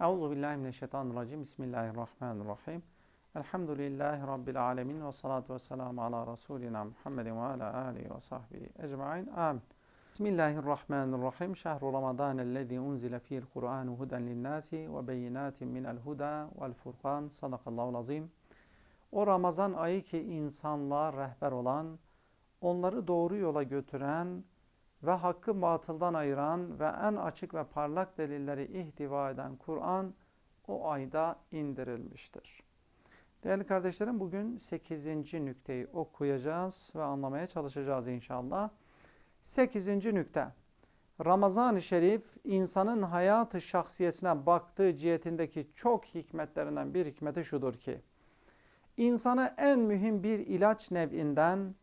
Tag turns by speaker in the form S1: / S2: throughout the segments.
S1: Euzu billahi mineşşeytanirracim. Bismillahirrahmanirrahim. Elhamdülillahi rabbil alamin ve salatu vesselamü ala rasulina Muhammedin ve ala alihi ve sahbihi ecmaîn. Amin. Bismillahirrahmanirrahim. Şehru Ramadanellezî unzile fîhil Kur'anu huden linnâsi ve beyinâtin minel huda vel furkan. Sadakallahul azim. O Ramazan ayı ki insanlar rehber olan, onları doğru yola götüren ve hakkı batıldan ayıran ve en açık ve parlak delilleri ihtiva eden Kur'an o ayda indirilmiştir. Değerli kardeşlerim bugün 8. nükteyi okuyacağız ve anlamaya çalışacağız inşallah. 8. nükte Ramazan-ı Şerif insanın hayatı şahsiyesine baktığı cihetindeki çok hikmetlerinden bir hikmeti şudur ki insana en mühim bir ilaç nev'inden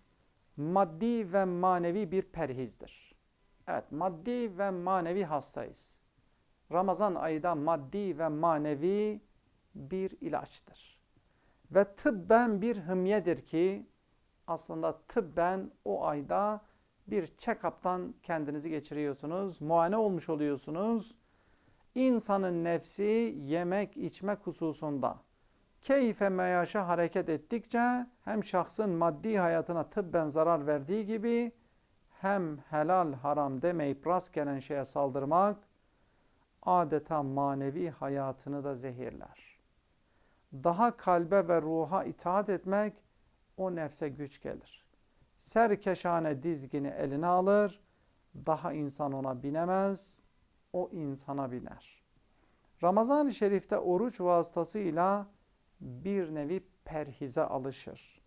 S1: maddi ve manevi bir perhizdir. Evet, maddi ve manevi hastayız. Ramazan ayında maddi ve manevi bir ilaçtır. Ve tıbben bir hımyedir ki aslında tıbben o ayda bir check-up'tan kendinizi geçiriyorsunuz, muayene olmuş oluyorsunuz. İnsanın nefsi yemek içmek hususunda keyfe meyaşa hareket ettikçe hem şahsın maddi hayatına tıbben zarar verdiği gibi hem helal haram demeyip rast gelen şeye saldırmak adeta manevi hayatını da zehirler. Daha kalbe ve ruha itaat etmek o nefse güç gelir. Serkeşane dizgini eline alır, daha insan ona binemez, o insana biner. Ramazan-ı Şerif'te oruç vasıtasıyla bir nevi perhize alışır.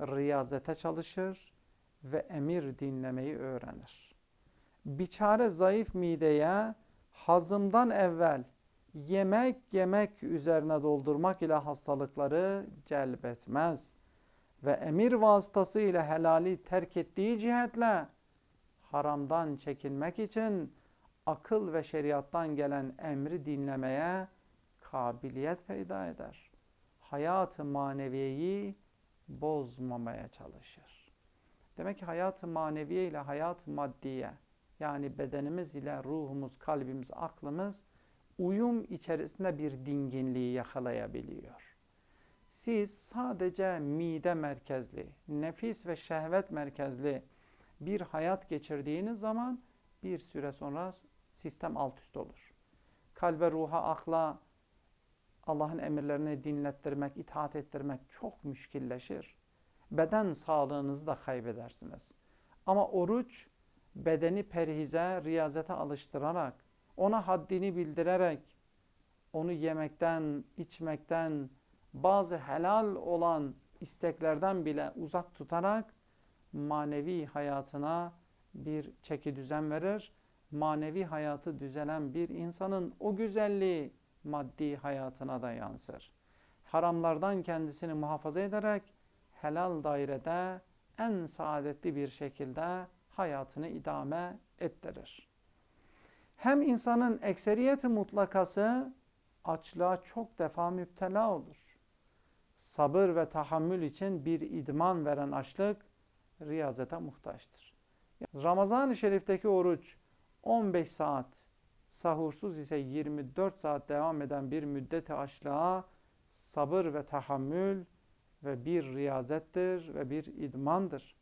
S1: Riyazete çalışır ve emir dinlemeyi öğrenir. Biçare zayıf mideye hazımdan evvel yemek yemek üzerine doldurmak ile hastalıkları celbetmez. Ve emir vasıtası ile helali terk ettiği cihetle haramdan çekinmek için akıl ve şeriattan gelen emri dinlemeye kabiliyet peyda eder hayatı maneviyeyi bozmamaya çalışır. Demek ki hayatı maneviye ile hayat-ı maddiye yani bedenimiz ile ruhumuz, kalbimiz, aklımız uyum içerisinde bir dinginliği yakalayabiliyor. Siz sadece mide merkezli, nefis ve şehvet merkezli bir hayat geçirdiğiniz zaman bir süre sonra sistem alt üst olur. Kalbe, ruha, akla, Allah'ın emirlerini dinlettirmek, itaat ettirmek çok müşkilleşir. Beden sağlığınızı da kaybedersiniz. Ama oruç bedeni perhize, riyazete alıştırarak, ona haddini bildirerek, onu yemekten, içmekten, bazı helal olan isteklerden bile uzak tutarak manevi hayatına bir çeki düzen verir. Manevi hayatı düzelen bir insanın o güzelliği, maddi hayatına da yansır. Haramlardan kendisini muhafaza ederek helal dairede en saadetli bir şekilde hayatını idame ettirir. Hem insanın ekseriyeti mutlakası açlığa çok defa müptela olur. Sabır ve tahammül için bir idman veren açlık riyazete muhtaçtır. Ramazan-ı Şerif'teki oruç 15 saat sahursuz ise 24 saat devam eden bir müddet açlığa sabır ve tahammül ve bir riyazettir ve bir idmandır.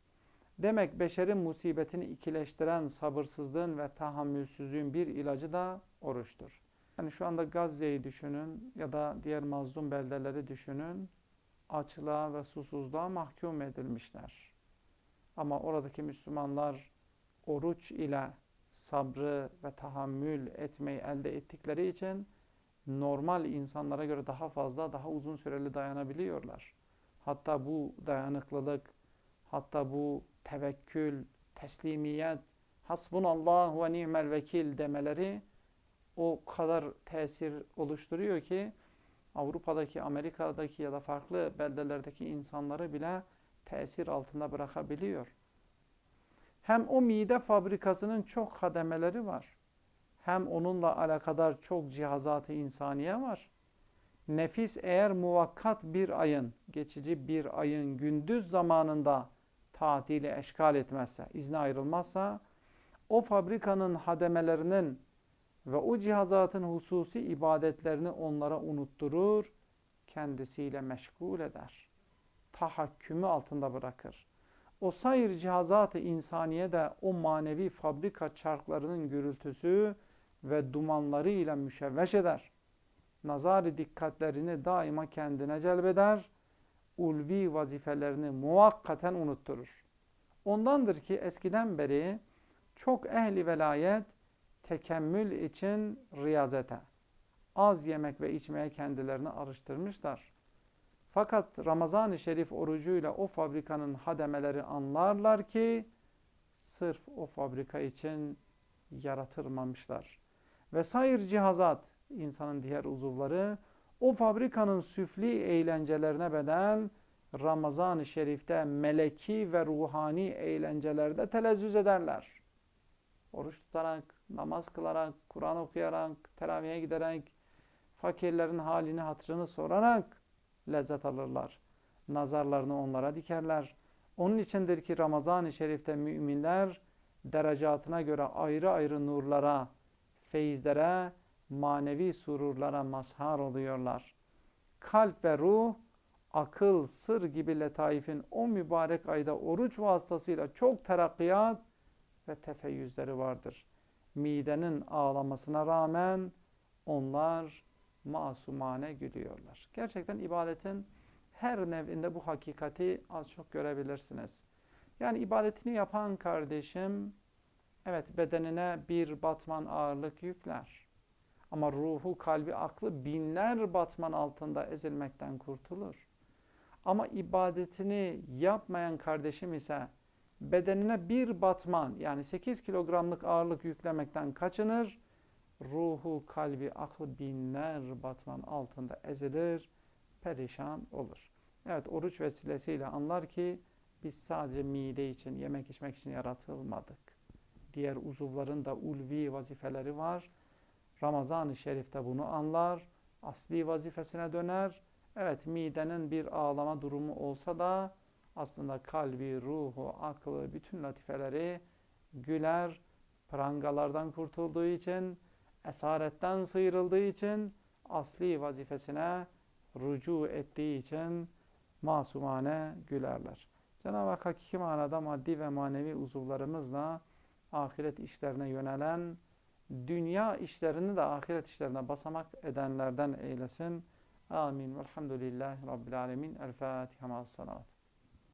S1: Demek beşerin musibetini ikileştiren sabırsızlığın ve tahammülsüzlüğün bir ilacı da oruçtur. Yani şu anda Gazze'yi düşünün ya da diğer mazlum beldeleri düşünün. Açlığa ve susuzluğa mahkum edilmişler. Ama oradaki Müslümanlar oruç ile sabrı ve tahammül etmeyi elde ettikleri için normal insanlara göre daha fazla, daha uzun süreli dayanabiliyorlar. Hatta bu dayanıklılık, hatta bu tevekkül, teslimiyet, hasbunallah ve ni'mel vekil demeleri o kadar tesir oluşturuyor ki Avrupa'daki, Amerika'daki ya da farklı beldelerdeki insanları bile tesir altında bırakabiliyor. Hem o mide fabrikasının çok kademeleri var. Hem onunla alakadar çok cihazatı insaniye var. Nefis eğer muvakkat bir ayın, geçici bir ayın gündüz zamanında tatili eşkal etmezse, izne ayrılmazsa, o fabrikanın hademelerinin ve o cihazatın hususi ibadetlerini onlara unutturur, kendisiyle meşgul eder. Tahakkümü altında bırakır. O sayır cihazatı insaniye de o manevi fabrika çarklarının gürültüsü ve dumanlarıyla müşevveş eder. Nazar dikkatlerini daima kendine celbeder. Ulvi vazifelerini muvakkaten unutturur. Ondandır ki eskiden beri çok ehli velayet tekemmül için riyazete, az yemek ve içmeye kendilerini arıştırmışlar. Fakat Ramazan-ı Şerif orucuyla o fabrikanın hademeleri anlarlar ki sırf o fabrika için yaratılmamışlar. Ve sayır cihazat, insanın diğer uzuvları, o fabrikanın süfli eğlencelerine bedel Ramazan-ı Şerif'te meleki ve ruhani eğlencelerde telezzüz ederler. Oruç tutarak, namaz kılarak, Kur'an okuyarak, teravihe giderek, fakirlerin halini, hatırını sorarak lezzet alırlar. Nazarlarını onlara dikerler. Onun içindir ki Ramazan-ı Şerif'te müminler derecatına göre ayrı ayrı nurlara, feyizlere, manevi sururlara mazhar oluyorlar. Kalp ve ruh, akıl, sır gibi letaifin o mübarek ayda oruç vasıtasıyla çok terakkiyat ve tefeyyüzleri vardır. Midenin ağlamasına rağmen onlar masumane gülüyorlar. Gerçekten ibadetin her nevinde bu hakikati az çok görebilirsiniz. Yani ibadetini yapan kardeşim, evet bedenine bir batman ağırlık yükler. Ama ruhu, kalbi, aklı binler batman altında ezilmekten kurtulur. Ama ibadetini yapmayan kardeşim ise bedenine bir batman yani 8 kilogramlık ağırlık yüklemekten kaçınır. Ruhu, kalbi, aklı binler batman altında ezilir, perişan olur. Evet oruç vesilesiyle anlar ki biz sadece mide için, yemek içmek için yaratılmadık. Diğer uzuvların da ulvi vazifeleri var. Ramazan-ı Şerif'te bunu anlar, asli vazifesine döner. Evet midenin bir ağlama durumu olsa da aslında kalbi, ruhu, aklı, bütün latifeleri güler, prangalardan kurtulduğu için, esaretten sıyrıldığı için, asli vazifesine rucu ettiği için masumane gülerler. Cenab-ı Hak hakiki manada maddi ve manevi uzuvlarımızla ahiret işlerine yönelen, dünya işlerini de ahiret işlerine basamak edenlerden eylesin. Amin. Velhamdülillahi Rabbil Alemin. El Fatiha salat.